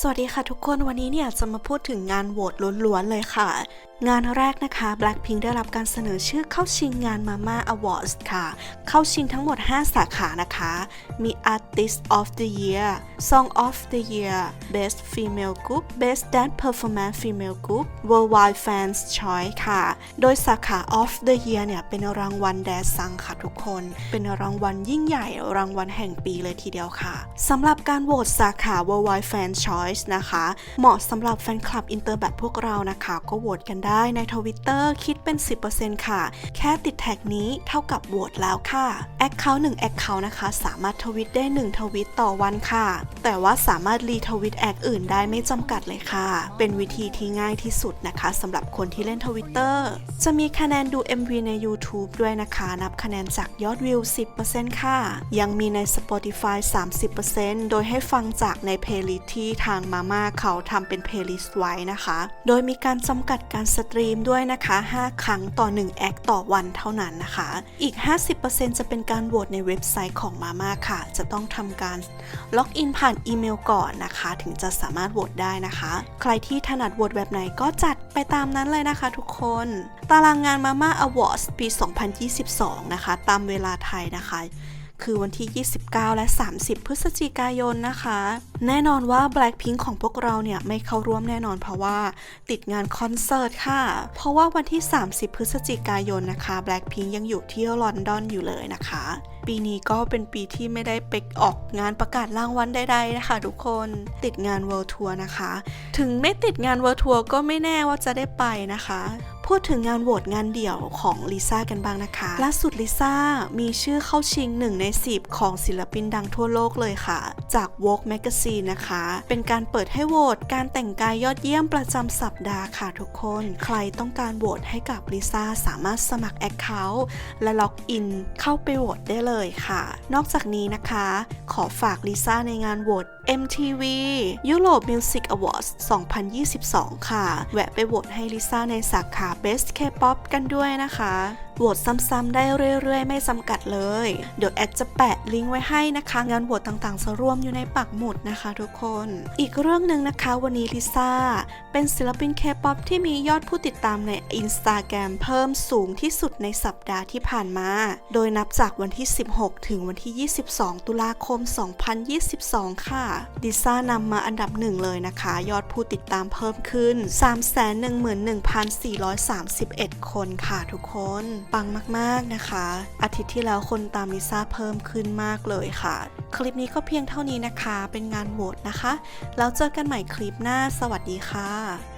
สวัสดีค่ะทุกคนวันนี้เนี่ยจะมาพูดถึงงานโหวตล้วนๆเลยค่ะ งานแรกนะคะ Blackpink ได้รับการเสนอชื่อเข้าชิงงาน Mama Awards ค่ะ เข้าชิงทั้งหมด 5 สาขานะคะ มี Artist of the Year Song of the Year Best Female Group Best Dance Performance Female Group Worldwide Fans Choice ค่ะ โดยสาขา of the Year เนี่ยเป็นรางวัลแดซังค่ะทุกคน เป็นรางวัลยิ่งใหญ่รางวัลแห่งปีเลยทีเดียวค่ะสำหรับการโหวตสาขา Worldwide fans Choice นะคะ เหมาะสำหรับแฟนคลับอินเตอร์แบบพวกเรานะคะ ก็โหวตกันได้ในทวิตเตอร์คิดเป็น 10%ค่ะ แค่ติดแท็กนี้เท่ากับโหวตแล้วค่ะแอคเคาท์1แอคเคาท์นะคะ สามารถทวิตได้ 1 ทวิตต่อวันค่ะ แต่ว่าสามารถรีทวิตแอคอื่นได้ไม่จำกัดเลยค่ะ เป็นวิธีที่ง่ายที่สุดนะคะสำหรับคนที่เล่นทวิตเตอร์จะมีคะแนนดู MV ใน YouTube ด้วยนะคะ นับคะแนนจากยอดวิว 10%ค่ะ ยังมีใน Spotify 30%โดยให้ฟังจากในเพลย์ลิสต์ที่ทางมาม่าเขาทำเป็นเพลย์ลิสต์ไว้นะคะ โดยมีการจำกัดการสตรีมด้วยนะคะ 5 ครั้งต่อ 1 แอคต่อวันเท่านั้นนะคะ อีก 50%จะเป็นการโหวตในเว็บไซต์ของมาม่าค่ะ จะต้องทำการล็อกอินผ่านอีเมลก่อนนะคะ ถึงจะสามารถโหวตได้นะคะ ใครที่ถนัดโหวตแบบไหนก็จัดไปตามนั้นเลยนะคะทุกคน ตารางงาน Mama Awards ปี 2022 นะคะ ตามเวลาไทยนะคะ คือวันที่ 29 และ 30 พฤศจิกายนนะคะ แน่นอนว่า Blackpink ของพวกเราเนี่ย ไม่เข้าร่วมแน่นอนเพราะว่าติดงานคอนเสิร์ตค่ะ เพราะว่าวันที่ 30 พฤศจิกายนนะคะ Blackpink ยังอยู่ที่ลอนดอนอยู่เลยนะคะ ปีนี้ก็เป็นปีที่ไม่ได้ไปออกงานประกาศรางวัลใดๆนะคะทุกคนติดงาน World Tour นะคะ ถึงไม่ติดงาน World Tour ก็ไม่แน่ว่าจะได้ไปนะคะ พูดถึงงานโหวตงานเดี่ยวของลิซ่ากันบ้างนะคะล่าสุดลิซ่ามีชื่อเข้าชิง 1 ใน 10 ของศิลปินดังทั่วโลกเลยค่ะ จาก Vogue Magazine นะคะ เป็นการเปิดให้โหวตการแต่งกายยอดเยี่ยมประจำสัปดาห์ค่ะทุกคน ใครต้องการโหวตให้กับลิซ่าสามารถสมัคร Account และล็อกอินเข้าไปโหวตได้เลยค่ะ นอกจากนี้นะคะ ขอฝากลิซ่าในงานโหวต MTV Europe Music Awards 2022 ค่ะ แวะไปโหวตให้ลิซ่าในสาขา Best K-pop กันด้วยนะคะ โหวตซ้ำๆได้เรื่อยๆ ไม่จำกัดเลย เดี๋ยวแอดจะแปะลิงก์ไว้ให้นะคะ งานโหวตต่างๆจะรวมอยู่ในปักหมุดนะคะ ทุกคน อีกเรื่องหนึ่งนะคะวันนี้ลิซ่าเป็นศิลปิน K-pop ที่มียอดผู้ติดตามใน Instagram เพิ่มสูงที่สุดในสัปดาห์ที่ผ่านมา โดยนับจากวันที่ 16 ถึงวันที่ 22 ตุลาคม 2022 ค่ะลิซ่านำมาอันดับหนึ่งเลยนะคะ ยอดผู้ติดตามเพิ่มขึ้น 311,431 คนค่ะทุกคนปังมากๆนะคะ อาทิตย์ที่แล้วคนตามลิซ่าเพิ่มขึ้นมากเลยค่ะ คลิปนี้ก็เพียงเท่านี้นะคะ เป็นงานโหวตนะคะ แล้วเจอกันใหม่คลิปหน้า สวัสดีค่ะ